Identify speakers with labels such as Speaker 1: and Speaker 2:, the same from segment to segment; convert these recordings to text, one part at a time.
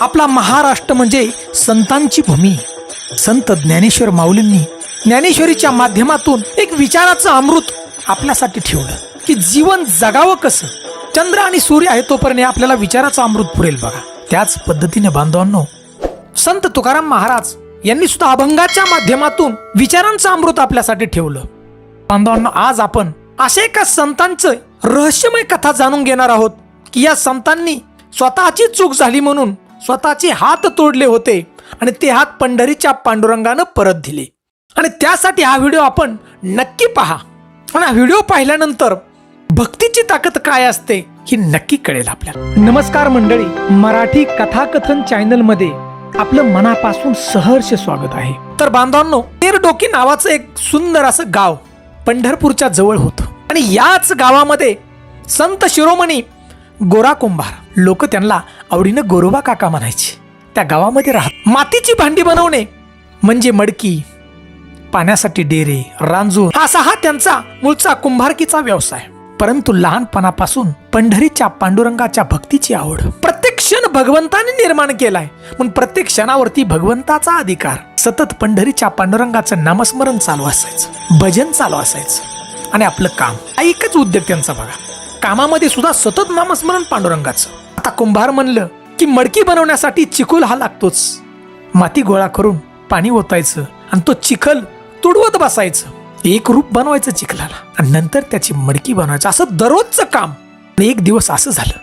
Speaker 1: आपला महाराष्ट्र म्हणजे संतांची भूमी. संत ज्ञानेश्वर माऊलींनी ज्ञानेश्वरीच्या माध्यमातून एक विचाराचं अमृत आपल्यासाठी ठेवलं. की जीवन जगावं कसं? चंद्र आणि सूर्य आहे तोपर्यंत आपल्याला विचाराचं अमृत पुरेल बघा. त्याच पद्धतीने बांधवांनो संत तुकाराम महाराज यांनी सुद्धा अभंगाच्या माध्यमातून विचारांचं अमृत आपल्यासाठी ठेवलं. बांधवांनो आज आपण अशा एका संतांचं रहस्यमय कथा जाणून घेणार आहोत की या संतांनी स्वतःची चूक झाली म्हणून स्वतःचे हात तोडले होते आणि ते हात पंढरीच्या पांडुरंगानं परत दिले. आणि त्यासाठी हा व्हिडिओ आपण नक्की पहा. आणि हा व्हिडिओ पाहिल्यानंतर भक्तीची ताकद काय असते ही नक्की कळेल आपल्याला. नमस्कार मंडळी मराठी कथाकथन चॅनलमध्ये आपलं मनापासून सहर्ष स्वागत आहे. तर बांधवांनो तेरडोकी नावाचं एक सुंदर असं गाव पंढरपूरच्या जवळ होतं. आणि याच गावामध्ये संत शिरोमणी गोरा कुंभार. लोक त्यांना आवडीनं गोरोबा काका म्हणायचे. त्या गावामध्ये राहत मातीची भांडी बनवणे म्हणजे मडकी पाण्यासाठी डेरे रांजूर असा हा त्यांचा मूळचा कुंभारकीचा व्यवसाय. परंतु लहानपणापासून पंढरीच्या पांडुरंगाच्या भक्तीची आवड. प्रत्येक क्षण भगवंताने निर्माण केलाय. म्हणून प्रत्येक क्षणावरती भगवंताचा अधिकार. सतत पंढरीच्या पांडुरंगाचं नामस्मरण चालू असायचं. भजन चालू असायचं. आणि आपलं काम. हा एकच उद्योग त्यांचा बघा. कामामध्ये सुद्धा सतत नामस्मरण पांडुरंगाचं. आता कुंभार म्हणलं की मडकी बनवण्यासाठी चिखल हा लागतोच. माती गोळा करून पाणी ओतायचं आणि तो चिखल तुडवत बसायचं. एक रूप बनवायचं चिखलाला आणि नंतर त्याची मडकी बनवायचं. असं दररोजचं काम. आणि एक दिवस असं झालं.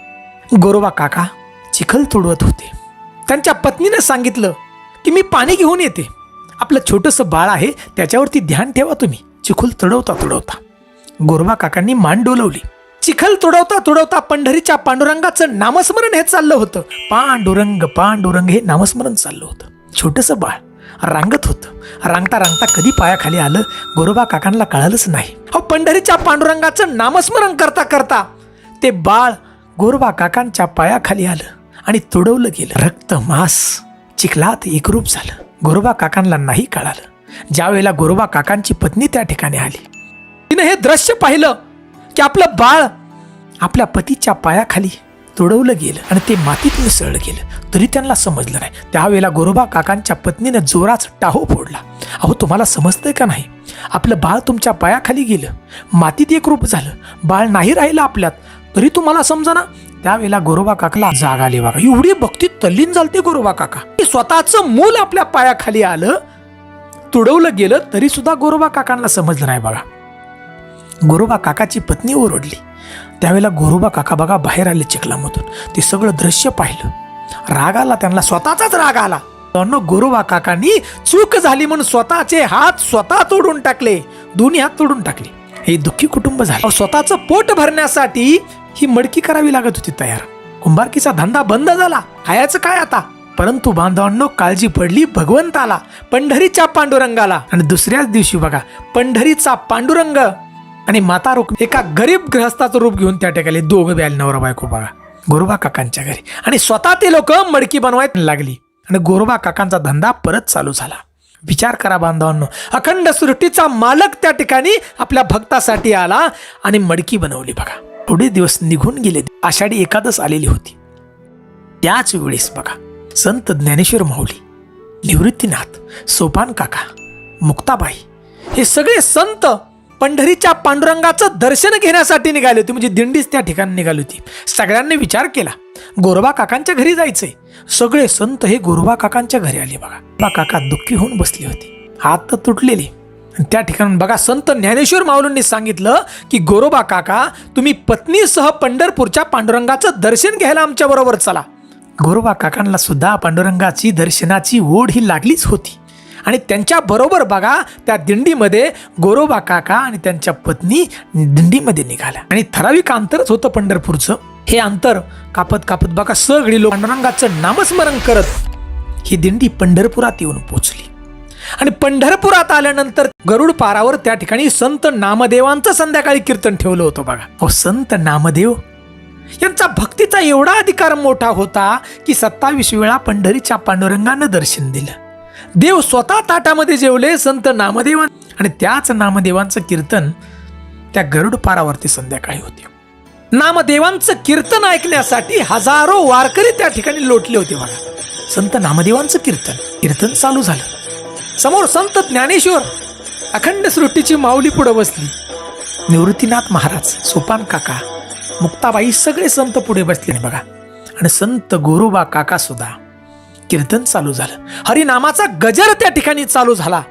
Speaker 1: गोरोबा काका चिखल तुडवत होते. त्यांच्या पत्नीने सांगितलं की मी पाणी घेऊन येते. आपलं छोटंसं बाळ आहे त्याच्यावरती ध्यान ठेवा तुम्ही. चिखल तुडवता तुडवता. गोरोबा काकांनी मान डोलवली. चिखल तुडवता तुडवता पंढरीच्या पांडुरंगाचं नामस्मरण हे चाललं होतं. पांडुरंग पांडुरंग हे नामस्मरण चाललं होतं. छोटंसं बाळ रांगत होतं. रांगता रांगता कधी पायाखाली आलं गोरोबा काकांना कळालंच नाही. अहो पंढरीच्या पांडुरंगाचं नामस्मरण करता करता ते बाळ गोरोबा काकांच्या पायाखाली आलं आणि तुडवलं गेलं. रक्त मांस चिखलात एकरूप झालं. गोरोबा काकांना नाही कळालं. ज्यावेळेला गोरोबा काकांची पत्नी त्या ठिकाणी आली. तिने हे दृश्य पाहिलं. की आपलं बाळ आपल्या पतीच्या पायाखाली तुडवलं गेलं आणि ते मातीत मिसळलं गेलं. तरी त्यांना समजलं नाही. त्यावेळेला गोरोबा काकांच्या पत्नीनं जोराच टाहो फोडला. अहो तुम्हाला समजतंय का नाही? आपलं बाळ तुमच्या पायाखाली गेलं. मातीत एक रूप झालं. बाळ नाही राहिलं आपल्यात. तरी तुम्हाला समजा त्यावेळेला गोरोबा काकाला जाग आली बघा. एवढी भक्ती तल्लीन झालते गोरोबा काका. की स्वतःचं मूल आपल्या पायाखाली आलं तुडवलं गेलं तरी सुद्धा गोरोबा काकांना समजलं नाही बघा. गोरोबा काकाची पत्नी ओरडली. त्यावेळेला गोरोबा काका बघा बाहेर आले चिखलामधून. ते सगळं दृश्य पाहिलं. राग आला त्यांना स्वतःचाच राग आला. त्यांना गोरोबा काकांनी चूक झाली म्हणून स्वतःचे हात स्वतः तोडून टाकले. दोन्ही हात तोडून टाकले. हे दुःखी कुटुंब झालं. स्वतःचं पोट भरण्यासाठी ही मडकी करावी लागत होती तयार. कुंभारकीचा धंदा बंद झाला. खायचं काय आता? परंतु बांधवांनो काळजी पडली भगवंताला पंढरीच्या पांडुरंगाला. आणि दुसऱ्याच दिवशी बघा पंढरीचा पांडुरंग. आणि माता रुक एका गरीब ग्रहस्थाचं रूप घेऊन त्या ठिकाणी दोघं बॅल नवरा बायको बघा. गोरोबा काकांच्या घरी. आणि स्वतः ते लोक मडकी बनवायला लागली. आणि गोरोबा काकांचा धंदा परत चालू झाला. विचार करा बांधवांनो. अखंड सृष्टीचा मालक त्या ठिकाणी आपल्या भक्तासाठी आला आणि मडकी बनवली बघा. थोडे दिवस निघून गेले. आषाढी एकादश आलेली होती. त्याच वेळेस बघा संत ज्ञानेश्वर माऊली निवृत्तीनाथ सोपान काका मुक्ताबाई हे सगळे संत पंढरीच्या पांडुरंगाचं दर्शन घेण्यासाठी निघाले होते. म्हणजे दिंडीच त्या ठिकाणी निघाली होती. सगळ्यांनी विचार केला. गोरोबा काकांच्या घरी जायचंय. सगळे संत हे गोरोबा काकांच्या घरी आले बघा. बा काका दुःखी होऊन बसले होते. हात तर तुटलेले. त्या ठिकाणी बघा संत ज्ञानेश्वर माऊलींनी सांगितलं की गोरोबा काका तुम्ही पत्नीसह पंढरपूरच्या पांडुरंगाचं दर्शन घ्यायला आमच्या बरोबर चला. गोरोबा काकांना सुद्धा पांडुरंगाची दर्शनाची ओढ ही लागलीच होती. आणि त्यांच्याबरोबर बघा त्या दिंडीमध्ये गोरोबा काका आणि त्यांच्या पत्नी दिंडीमध्ये निघाल्या. आणि ठराविक अंतरच होतं पंढरपूरचं. हे अंतर कापत कापत बघा सगळी लोक पांडुरंगाचं नामस्मरण करत ही दिंडी पंढरपुरात येऊन पोचली. आणि पंढरपुरात आल्यानंतर गरुड पारावर त्या ठिकाणी संत नामदेवांचं संध्याकाळी कीर्तन ठेवलं होतं बघा. अहो संत नामदेव? यांचा भक्तीचा एवढा अधिकार मोठा होता की सत्तावीस वेळा पंढरीच्या पांडुरंगानं दर्शन दिलं. देव स्वतः ताटामध्ये जेवले संत नामदेवां आणि त्याच नामदेवांचं कीर्तन त्या गरुड पारावरती संध्याकाळी होते. नामदेवांचं कीर्तन ऐकण्यासाठी हजारो वारकरी त्या ठिकाणी लोटले होते बघा. संत नामदेवांचं कीर्तन कीर्तन चालू झालं. समोर संत ज्ञानेश्वर अखंड सृष्टीची माऊली पुढे बसली. निवृत्तीनाथ महाराज सोपान काका मुक्ताबाई सगळे संत पुढे बसले बघा. आणि संत गोरोबा काका सुद्धा. कीर्तन चालू झालं. हरिनामाचा गजर त्या ठिकाणी चालू झाला.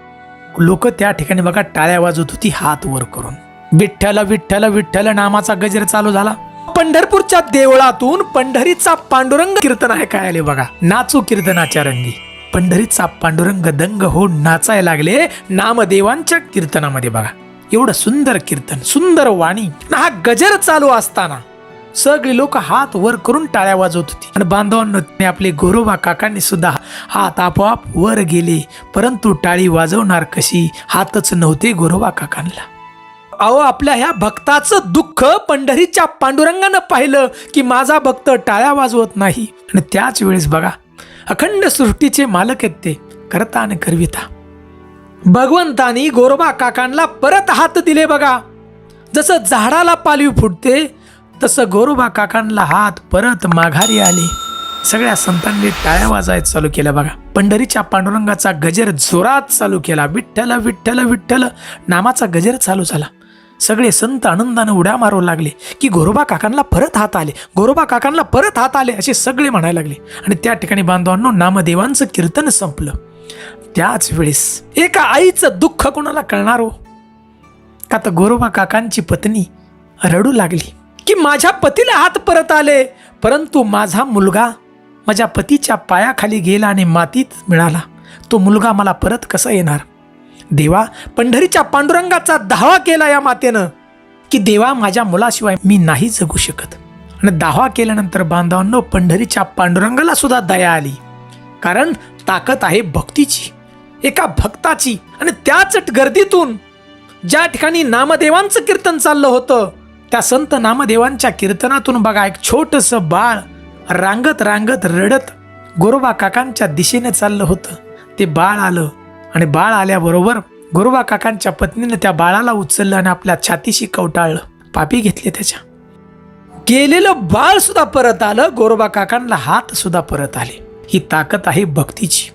Speaker 1: लोक त्या ठिकाणी बघा टाळ्या वाजवत होती हात वर करून. विठ्ठल विठ्ठल विठ्ठल नामाचा गजर चालू झाला. पंढरपूरच्या देवळातून पंढरीचा पांडुरंग कीर्तन आहे काय आले बघा. नाचू कीर्तनाच्या रंगी. पंढरीचा पांडुरंग दंग हो नाचायला लागले नामदेवांच्या कीर्तनामध्ये बघा. एवढं सुंदर कीर्तन सुंदर वाणी. हा गजर चालू असताना सगळे लोक हात वर करून टाळ्या वाजवत होती. आणि बांधवांना आपले गोरोबा काकांनी सुद्धा हात आपोआप वर गेले. परंतु टाळी वाजवणार कशी? हातच नव्हते गोरोबा काकांना. अहो आपल्या ह्या भक्ताचं दुःख पंढरीच्या पांडुरंगानं पाहिलं की माझा भक्त टाळ्या वाजवत नाही. आणि त्याच वेळेस बघा अखंड सृष्टीचे मालक आहेत ते करता आणि करविता. भगवंतानी गोरोबा काकांना परत हात दिले बघा. जसं झाडाला पालवी फुटते तसं गोरोबा काकांना हात परत माघारी आले. सगळ्या संतांनी टाळ्या वाजायला चालू केल्या बघा. पंढरीच्या पांडुरंगाचा गजर जोरात चालू केला. विठ्ठल विठ्ठल विठ्ठल नामाचा गजर चालू झाला. सगळे संत आनंदानं उड्या मारू लागले की गोरोबा काकांना परत हात आले. गोरोबा काकांना परत हात आले असे सगळे म्हणायला लागले. आणि त्या ठिकाणी बांधवांनो नामदेवांचं कीर्तन संपलं. त्याच वेळेस एका आईचं दुःख कोणाला कळणार हो? का तर गोरोबा काकांची पत्नी रडू लागली. की माझ्या पतीला हात परत आले. परंतु माझा मुलगा माझ्या पतीच्या पायाखाली गेला आणि मातीत मिळाला. तो मुलगा मला परत कसा येणार? देवा पंढरीच्या पांडुरंगाचा दावा केला या मातेनं. की देवा माझ्या मुलाशिवाय मी नाही जगू शकत. आणि दावा केल्यानंतर बांधवांनो पंढरीच्या पांडुरंगाला सुद्धा दया आली. कारण ताकद आहे भक्तीची एका भक्ताची आणि त्याच गर्दीतून ज्या ठिकाणी नामदेवांचं कीर्तन चाललं होतं त्या संत नामदेवांच्या कीर्तनातून बघा एक छोटस बाळ रांगत रांगत रडत गोरोबा काकांच्या दिशेने चाललं होतं. ते बाळ आलं आणि बाळ आल्याबरोबर गोरोबा काकांच्या पत्नीने त्या बाळाला उचललं आणि आपल्या छातीशी कवटाळलं. पापी घेतले त्याच्या. गेलेलं बाळ सुद्धा परत आलं गोरोबा काकांना हात सुद्धा परत आले. ही ताकद आहे भक्तीची.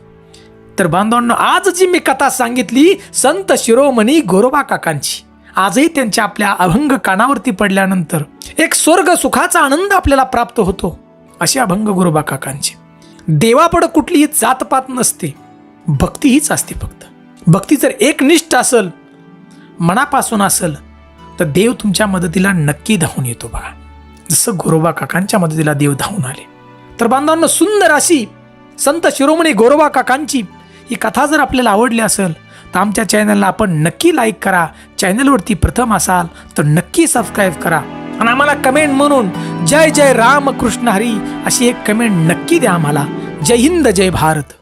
Speaker 1: तर बांधवांना आज जी मी कथा सांगितली संत शिरोमणी गोरोबा काकांची. आजही त्यांच्या आपल्या अभंग कानावरती पडल्यानंतर एक स्वर्ग सुखाचा आनंद आपल्याला प्राप्त होतो असे अभंग गोरोबा काकांचे देवापड कुठलीही जातपात नसते भक्ती हीच असते फक्त. भक्ती जर एकनिष्ठ असेल मनापासून असल तर देव तुमच्या मदतीला नक्की धावून येतो बघा जसं गोरोबा काकांच्या मदतीला देव धावून आले. तर बांधवांना सुंदर अशी संत शिरोमणी गोरोबा काकांची ही कथा जर आपल्याला आवडली असेल तर आमच्या चॅनलला आपण नक्की लाईक करा. चॅनलवरती प्रथम असाल तर नक्की सबस्क्राईब करा. आणि आम्हाला कमेंट म्हणून जय जय राम कृष्ण हरी अशी एक कमेंट नक्की द्या आम्हाला. जय हिंद जय भारत.